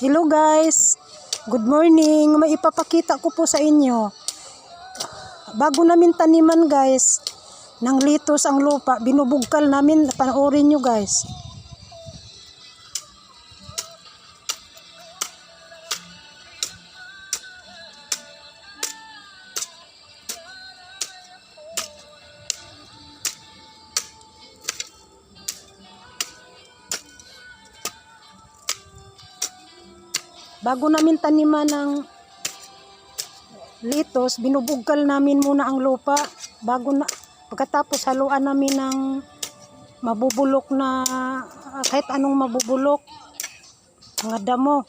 Hello guys. Good morning. May ipapakita ko po sa inyo. Bago namin taniman guys, ng litos ang lupa, binubugkal namin. Panoorin nyo guys. Bago namin taniman ng litos, binubugkal namin muna ang lupa. Bago na pagkatapos haluan namin ng mabubulok na kahit anong mabubulok mga damo